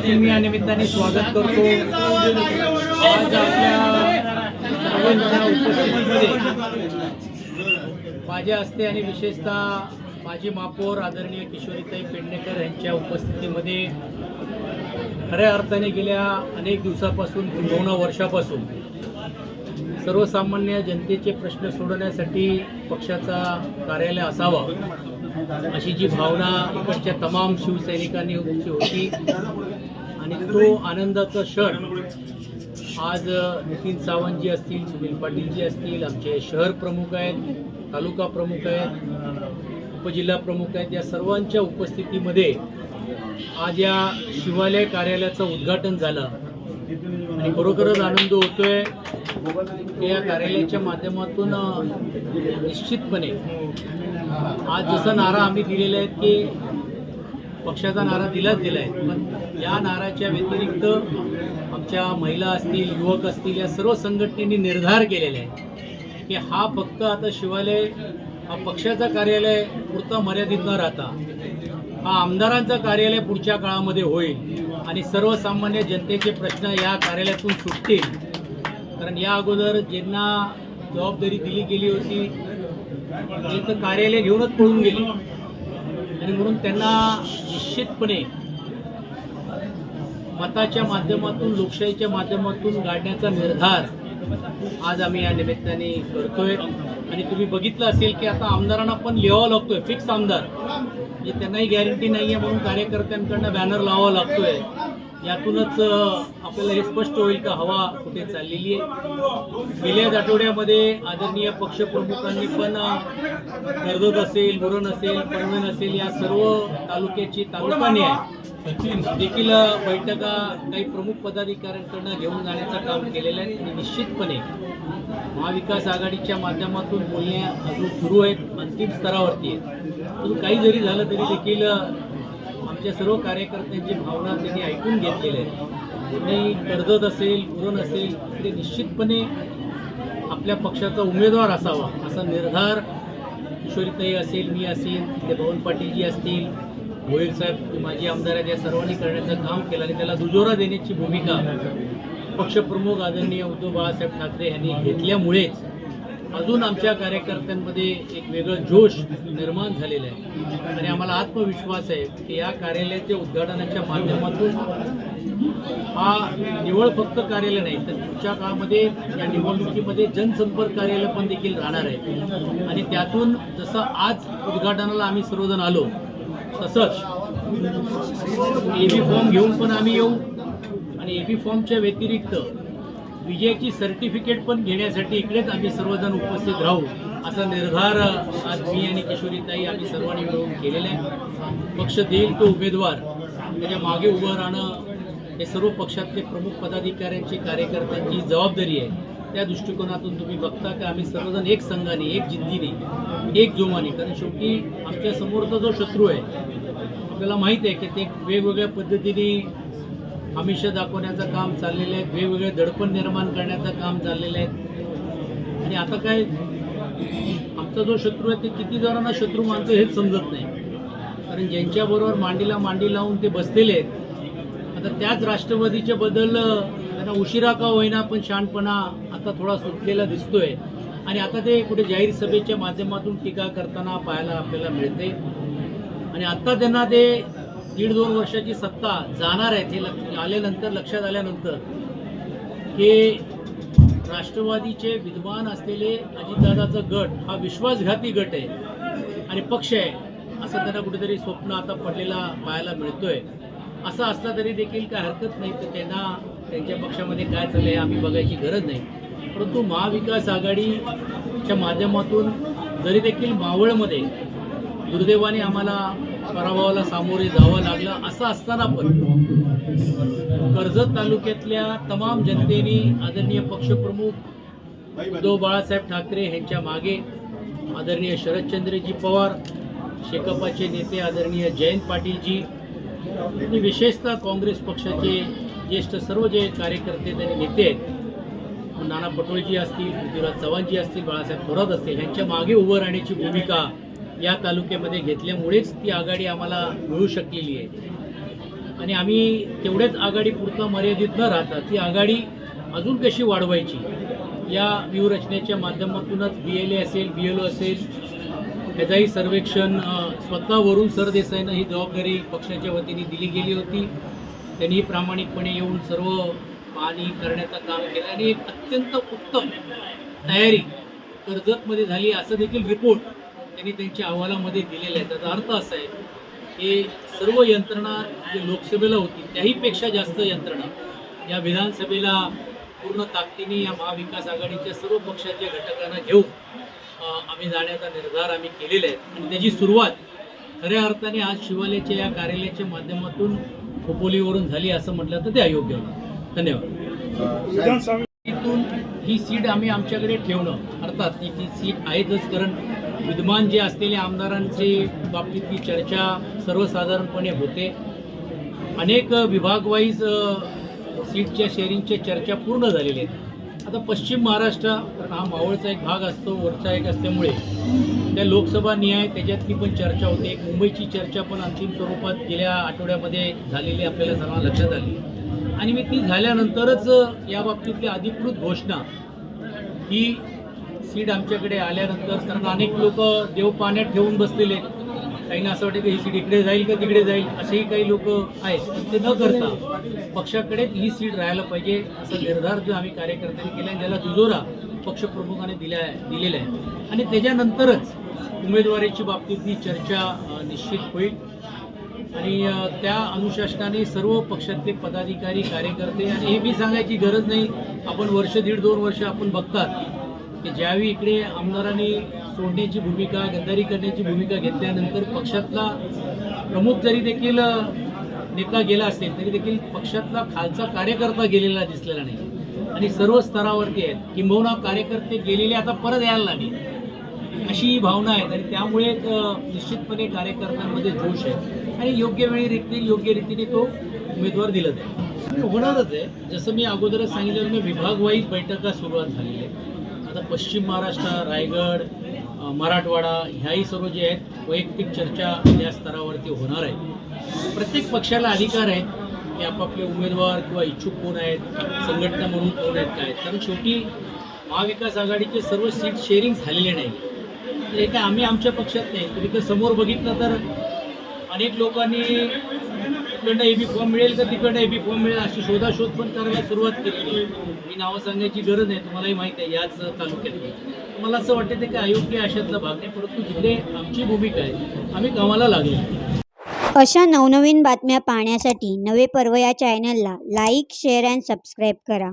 मनापासून मी या निमित्ताने स्वागत करतो. आज आपल्या उपस्थितीमध्ये माझ्या हस्ते आणि विशेषतः माजी महापौर आदरणीय किशोरीताई पेडणेकर यांच्या उपस्थितीमध्ये खऱ्या अर्थाने गेल्या अनेक दिवसापासून किंबहुना वर्षापासून सर्वसामान्य जनतेचे प्रश्न सोडवण्यासाठी पक्षाचा कार्यालय असावा अशी जी भावना इकडच्या तमाम शिवसैनिकांनी होती आणि तो आनंदाचा क्षण आज नितीन सावंतजी असतील सुनील पाटीलजी असतील आमचे शहर प्रमुख आहेत तालुका प्रमुख आहेत उपजिल्हा प्रमुख आहेत या सर्वांच्या उपस्थितीमध्ये आज या शिवालय कार्यालयाचं उद्घाटन झालं. आणि खरोखरच आनंद होतोय की या कार्यालयाच्या माध्यमातून निश्चितपणे आज जसा नारा आम्ही दिलेला आहे की पक्षाचा नारा दिलाच दिला आहे पण या नाराच्या व्यतिरिक्त आमच्या महिला असतील युवक असतील या सर्व संघटनेने निर्धार केलेला आहे की हा फक्त आता शिवालय हा पक्षाचा कार्यालय पुरता मर्यादित न राहता हा आमदारांचा कार्यालय पुढच्या काळामध्ये होईल आणि सर्वसामान्य जनतेचे प्रश्न या कार्यालयातून सुटतील. कारण या अगोदर ज्यांना जबाबदारी दिली गेली होती ते तर कार्यालय घेऊनच पळून गेली. आणि म्हणून त्यांना निश्चितपणे मताच्या माध्यमातून लोकशाहीच्या माध्यमातून गाडण्याचा निर्धार आज आम्ही या निमित्ताने करतोय. आणि तुम्ही बघितलं असेल की आता आमदारांना पण लिहावा लागतोय फिक्स आमदार. म्हणजे त्यांनाही गॅरंटी नाही आहे म्हणून कार्यकर्त्यांकडनं बॅनर लावावा लागतोय. यातूनच आपल्याला हे स्पष्ट होईल का हवा कुठे चाललेली आहे? गेल्याच आठवड्यामध्ये आदरणीय पक्षप्रमुखांनी पण कर्जत असेल मुरण असेल पनवेल असेल या सर्व तालुक्याची तालुका न्याय देखील बैठका काही प्रमुख पदाधिकाऱ्यांकडनं घेऊन जाण्याचं काम केलेलं आहे. आणि निश्चितपणे महाविकास आघाडीच्या माध्यमातून बोलणे अजून सुरू आहेत अंतिम स्तरावरती आहेत. पण काही जरी झालं तरी देखील आमच्या सर्व कार्यकर्त्यांची भावना त्यांनी ऐकून घेतलेल्या आहेत आणि कर्जत असेल पुरण असेल ते निश्चितपणे आपल्या पक्षाचा उमेदवार असावा असा निर्धार किशोरीताई असेल मी असेल ते भवन पाटीलजी असतील गोयल साहेब माजी आमदार आहेत या सर्वांनी करण्याचं काम केलं आणि त्याला दुजोरा देण्याची भूमिका पक्षप्रमुख आदरणीय उद्धव बाळासाहेब ठाकरे यांनी घेतल्यामुळेच अजून आमच्या कार्यकर्त्यांमध्ये एक वेगळं जोश निर्माण झालेलं आहे. आणि आम्हाला आत्मविश्वास आहे की या कार्यालयाच्या उद्घाटनाच्या माध्यमातून हा निवळ फक्त कार्यालय नाही तर पुढच्या काळामध्ये या निवडणुकीमध्ये जनसंपर्क कार्यालय पण देखील राहणार आहे. आणि त्यातून जसं आज उद्घाटनाला आम्ही सर्वजण आलो तसंच एबी फॉर्म घेऊन पण आम्ही येऊ. आणि एबी फॉर्मच्या व्यतिरिक्त विजयाची सर्टिफिकेट पण घेण्यासाठी इकडेच आम्ही सर्वजण उपस्थित राहू असा निर्धार आज मी आणि किशोरीताई आम्ही सर्वांनी मिळून केलेला आहे. पक्ष देईल तो उमेदवार त्याच्यामागे उभं राहणं हे सर्व पक्षातले प्रमुख पदाधिकाऱ्यांची कार्यकर्त्यांची जबाबदारी आहे. त्या दृष्टिकोनातून तुम्ही बघता की आम्ही सर्वजण एक संघाने एक जिद्दीने एक जोमाने कारण शेवटी आमच्या समोरचा जो शत्रू आहे आपल्याला माहीत आहे की ते वेगवेगळ्या पद्धतीने आमिष दाखवण्याचं काम चाललेलं आहे. वेगवेगळे दडपण निर्माण करण्याचं काम चाललेलं आहे. आणि आता काय आमचा जो शत्रू आहे ते किती जणांना शत्रू मानतो हेच समजत नाही. कारण ज्यांच्याबरोबर मांडीला मांडी लावून ते बसलेले आहेत. आता त्याच राष्ट्रवादीच्या बदल त्यांना उशिरा का होईना पण शहाणपणा आता थोडा सुटलेला दिसतोय. आणि आता ते कुठे जाहीर सभेच्या माध्यमातून टीका करताना पाहायला आपल्याला मिळते. आणि आता त्यांना ते दीड दोन वर्षाची सत्ता जाणार आहे ते लक्ष- आल्यानंतर लक्षात आल्यानंतर की राष्ट्रवादीचे विद्वान असलेले अजितदादाचा गट हा विश्वासघाती गट आहे आणि पक्ष आहे असं त्यांना कुठेतरी स्वप्न आता पडलेला पाहायला मिळतोय. असं असलं तरी देखील काय हरकत नाही तर त्यांना त्यांच्या पक्षामध्ये काय चाललं आहे आम्ही बघायची गरज नाही. परंतु महाविकास आघाडीच्या माध्यमातून जरी देखील मावळमध्ये दुर्दैवाने आम्हाला पराभवाला सामोरे जावं लागलं असं असताना पण कर्जत तालुक्यातल्या तमाम जनतेने आदरणीय पक्षप्रमुख उद्धव बाळासाहेब ठाकरे यांच्या मागे आदरणीय शरदचंद्रजी पवार शेकपाचे नेते आदरणीय जयंत पाटीलजी आणि विशेषतः काँग्रेस पक्षाचे ज्येष्ठ सर्व जे कार्यकर्ते आणि नेते आहेत नाना पटोळजी असतील पृथ्वीराज चव्हाणजी असतील बाळासाहेब थोरात असतील यांच्या मागे उभं राहण्याची भूमिका या तालुक्यामध्ये घेतल्यामुळेच ती आघाडी आम्हाला मिळू शकलेली आहे. आणि आम्ही तेवढ्याच आघाडीपुरतं मर्यादित न राहता ती आघाडी अजून कशी वाढवायची या व्यूहरचनेच्या माध्यमातूनच बी एल ए असेल बी एल ओ असेल त्याचंही सर्वेक्षण स्वतःवरून सरदेसाईनं ही जबाबदारी पक्षाच्या वतीने दिली गेली होती. त्यांनी प्रामाणिकपणे येऊन सर्व पाणी करण्याचं काम केलं आणि एक अत्यंत उत्तम तयारी कर्जतमध्ये झाली असं देखील रिपोर्ट त्यांनी त्यांच्या अहवालामध्ये दिलेला आहे. त्याचा अर्थ असा आहे की सर्व यंत्रणा जी लोकसभेला होती त्याहीपेक्षा जास्त यंत्रणा या विधानसभेला पूर्ण ताकदीने या महाविकास आघाडीच्या सर्व पक्षाच्या घटकांना घेऊन आम्ही जाण्याचा निर्धार आम्ही केलेला आहे. आणि त्याची सुरुवात खऱ्या अर्थाने आज शिवालयाच्या या कार्यालयाच्या माध्यमातून खोपोलीवरून झाली असं म्हटलं तर ते अयोग्य होतं धन्यवाद. इथून ही सीट आम्ही आमच्याकडे ठेवणं अर्थात ती सीट आहेतच कारण विद्यमान जे असलेले आमदारांची बाबतीत ती चर्चा सर्वसाधारणपणे होते. अनेक विभागवाईज सीटच्या शेअरिंगच्या चर्चा पूर्ण झालेल्या आहेत. आता पश्चिम महाराष्ट्र कारण हा मावळचा एक भाग असतो वरचा एक असल्यामुळे त्या लोकसभा न्याय त्याच्यातली पण चर्चा होते. एक मुंबईची चर्चा पण अंतिम स्वरूपात गेल्या आठवड्यामध्ये झालेली आपल्याला सर्वांना लक्षात आली. आणि मी ती झाल्यानंतरच या बाबतीतली अधिकृत घोषणा ही सीट आमच्याकडे आल्यानंतर कारण अनेक लोक देव पाण्यात ठेवून बसलेले काहींना असं वाटतं की ही सीट इकडे जाईल का तिकडे जाईल असेही काही लोक आहेत. ते न करता पक्षाकडेच ही सीट राहायला पाहिजे असा निर्धार जो आम्ही कार्यकर्त्यांनी केला आहे ज्याला दुजोरा पक्षप्रमुखाने दिला दिलेला आहे. आणि त्याच्यानंतरच उमेदवारीची बाबतीतली चर्चा निश्चित होईल. आणि त्या अनुशासनाने सर्व पक्षातले पदाधिकारी कार्यकर्ते आणि हे मी सांगायची गरज नाही आपण वर्ष दीड दोन वर्ष आपण बघतात. की ज्यावेळी इकडे आमदारांनी सोडण्याची भूमिका गद्दारी करण्याची भूमिका घेतल्यानंतर पक्षातला प्रमुख जरी देखील नेता गेला असेल तरी देखील पक्षातला खालचा कार्यकर्ता गेलेला दिसलेला नाही. आणि सर्व स्तरावरती आहेत. किंबहुना कार्यकर्ते गेलेले आता परत यायला लागले. अशी ही भावना आहे आणि त्यामुळे निश्चितपणे कार्यकर्त्यांमध्ये जोश आहे. आणि योग्य वेळी रीतीने योग्य रीतीने तो उमेदवार दिला जाईल. होणारच आहे. जसं मी अगोदरच सांगितलं मी विभागवाईज बैठका सुरुवात झालेली आहे आता पश्चिम महाराष्ट्र रायगड मराठवाडा ह्याही सर्व जे आहेत वैयक्तिक चर्चा या स्तरावरती होणार आहे प्रत्येक पक्षाला अधिकार आहे की आपापले उमेदवार किंवा इच्छुक कोण आहेत संघटना म्हणून कोण आहेत काय कारण शेवटी महाविकास आघाडीचे सर्व सीट शेअरिंग झालेले नाही. तर हे काय आम्ही आमच्या पक्षात नाही. तुम्ही तर समोर बघितलं तर अनेक लोकांनी इकडनं ए बी फॉर्म मिळेल का तिकडनं ए बी फॉर्म मिळेल अशी शोधाशोध पण करायला सुरुवात केली. मी नावं सांगायची गरज नाही तुम्हालाही माहीत आहे याच तालुक्यात. मला असं वाटतं ते काय अयोग्य अशातला भाग नाही परंतु जिथे आमची भूमिका आहे आम्ही कामाला लागलो. अशा नवनवीन बातम्या पाहण्यासाठी नवे पर्व या चॅनलला लाईक शेअर अँड सबस्क्राईब करा.